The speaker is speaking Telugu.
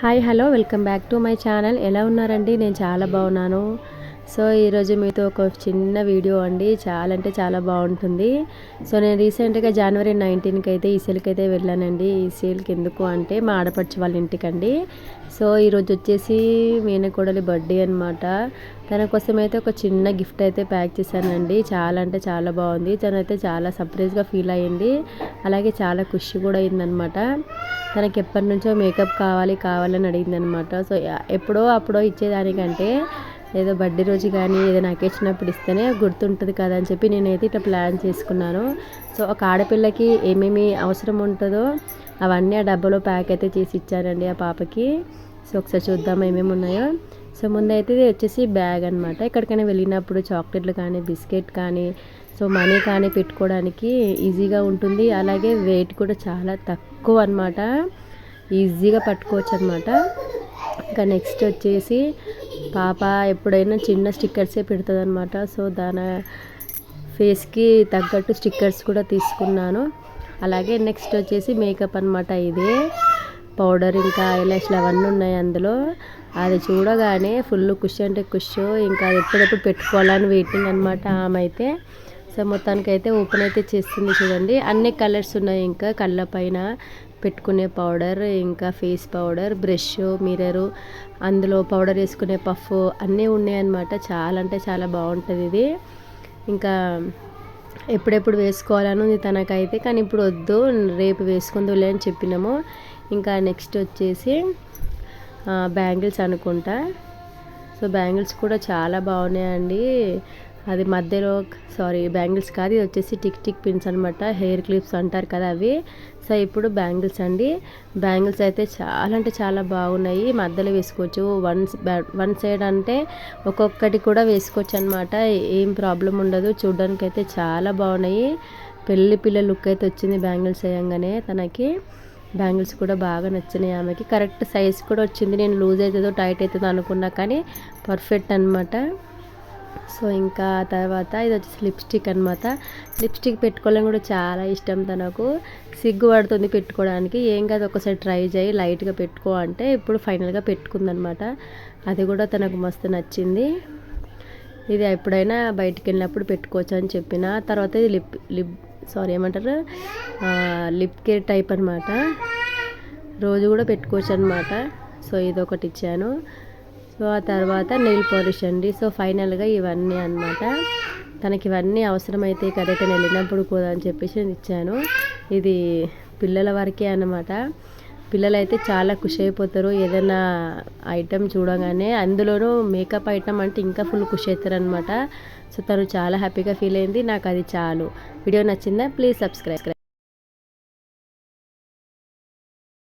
Hi hello welcome back to my channel. ఎలా ఉన్నారండి? నేను చాలా బాగున్నాను. సో ఈరోజు మీతో ఒక చిన్న వీడియో అండి. చాలా అంటే చాలా బాగుంటుంది. సో నేను రీసెంట్గా జనవరి నైన్టీన్కి అయితే ఈ అయితే వెళ్ళానండి. ఈ ఎందుకు అంటే మా ఆడపడిచి వాళ్ళ ఇంటికండి. సో ఈరోజు వచ్చేసి మేనకోడలి బర్త్డే అనమాట తన కోసం అయితే ఒక చిన్న గిఫ్ట్ అయితే ప్యాక్ చేశానండి. చాలా అంటే చాలా బాగుంది. తనైతే చాలా సర్ప్రైజ్గా ఫీల్ అయ్యింది. అలాగే చాలా ఖుషి కూడా అయిందనమాట తనకి ఎప్పటి నుంచో మేకప్ కావాలి కావాలని అడిగింది అనమాట సో ఎప్పుడో అప్పుడో ఇచ్చేదానికంటే ఏదో బర్త్డే రోజు కానీ ఏదైనా అకేసినప్పుడు ఇస్తేనే గుర్తుంటుంది కదా అని చెప్పి నేనైతే ఇట్లా ప్లాన్ చేసుకున్నాను. సో ఒక ఆడపిల్లకి ఏమేమి అవసరం ఉంటుందో అవన్నీ ఆ డబ్బాలో ప్యాక్ అయితే చేసి ఇచ్చారండి ఆ పాపకి. సో ఒకసారి చూద్దాం ఏమేమి ఉన్నాయో. సో ముందైతే ఇది వచ్చేసి బ్యాగ్ అనమాట ఎక్కడికైనా వెళ్ళినప్పుడు చాక్లెట్లు కానీ బిస్కెట్ కానీ సో మనీ కానీ పెట్టుకోవడానికి ఈజీగా ఉంటుంది. అలాగే వెయిట్ కూడా చాలా తక్కువ అనమాట ఈజీగా పట్టుకోవచ్చు అనమాట ఇంకా నెక్స్ట్ వచ్చేసి పాప ఎప్పుడైనా చిన్న స్టిక్కర్సే పెడుతుంది అనమాట సో దాని ఫేస్కి తగ్గట్టు స్టిక్కర్స్ కూడా తీసుకున్నాను. అలాగే నెక్స్ట్ వచ్చేసి మేకప్ అనమాట ఇదే. పౌడర్ ఇంకా ఐలాష్లు అవన్నీ ఉన్నాయి అందులో. అది చూడగానే ఫుల్ కుష్ అంటే కుష్. ఇంకా అది ఎప్పుడెప్పుడు పెట్టుకోవాలని వెయిటింగ్ అనమాట ఆమె అయితే. సో మొత్తానికి అయితే ఓపెన్ అయితే చేస్తుంది చూడండి. అన్ని కలర్స్ ఉన్నాయి ఇంకా. కళ్ళ పైన పెట్టుకునే పౌడర్ ఇంకా ఫేస్ పౌడర్ బ్రష్ మిర్రరు అందులో పౌడర్ వేసుకునే పఫ్ అన్నీ ఉన్నాయన్నమాట. చాలా అంటే చాలా బాగుంటుంది ఇది. ఇంకా ఎప్పుడెప్పుడు వేసుకోవాలని తనకైతే కానీ ఇప్పుడు వద్దు రేపు వేసుకుందులే అని చెప్పినాము. ఇంకా నెక్స్ట్ వచ్చేసి బ్యాంగిల్స్ అనుకుంటా. సో బ్యాంగిల్స్ కూడా చాలా బాగున్నాయండి. అది మధ్యలో సారీ బ్యాంగిల్స్ కాదు ఇది వచ్చేసి టిక్ టిక్ పిన్స్ అనమాట హెయిర్ క్లిప్స్ అంటారు కదా అవి. సో ఇప్పుడు బ్యాంగిల్స్ అండి. బ్యాంగిల్స్ అయితే చాలా అంటే చాలా బాగున్నాయి. మధ్యలో వేసుకోవచ్చు. వన్ వన్ సైడ్ అంటే ఒక్కొక్కటి కూడా వేసుకోవచ్చు అనమాట ఏం ప్రాబ్లం ఉండదు. చూడడానికి అయితే చాలా బాగున్నాయి. పెళ్ళి పిల్ల లుక్ అయితే వచ్చింది బ్యాంగిల్స్ వేయంగానే తనకి. బ్యాంగిల్స్ కూడా బాగా నచ్చినాయి ఆమెకి. కరెక్ట్ సైజ్ కూడా వచ్చింది. నేను లూజ్ అవుతుందో టైట్ అవుతుందో అనుకున్నా కానీ పర్ఫెక్ట్ అనమాట సో ఇంకా తర్వాత ఇది వచ్చేసి లిప్స్టిక్ అనమాట లిప్స్టిక్ పెట్టుకోవడం కూడా చాలా ఇష్టం తనకు. సిగ్గు పడుతుంది పెట్టుకోవడానికి. ఏం కాదు ఒకసారి ట్రై చేయి లైట్గా పెట్టుకో అంటే ఇప్పుడు ఫైనల్గా పెట్టుకుందనమాట అది కూడా తనకు మస్తు నచ్చింది. ఇది ఎప్పుడైనా బయటికి వెళ్ళినప్పుడు పెట్టుకోవచ్చు అని చెప్పిన. తర్వాత ఇది లిప్ లిప్ సారీ ఏమంటారు? లిప్ కేర్ టైప్ అనమాట రోజు కూడా పెట్టుకోవచ్చు అనమాట సో ఇది ఒకటి ఇచ్చాను. సో ఆ తర్వాత నెయిల్ పాలిష్ అండి. సో ఫైనల్గా ఇవన్నీ అనమాట తనకి ఇవన్నీ అవసరమైతే కరెక్ట్ వెళ్ళినప్పుడు కూడా అని చెప్పేసి ఇచ్చాను. ఇది పిల్లల వరకే అనమాట పిల్లలు అయితే చాలా ఖుషి అయిపోతారు. ఏదైనా ఐటెం చూడగానే అందులోనూ మేకప్ ఐటమ్ అంటే ఇంకా ఫుల్ ఖుషి అవుతారు అనమాట సో తను చాలా హ్యాపీగా ఫీల్ అయింది. నాకు అది చాలు. వీడియో నచ్చిందా? Please subscribe.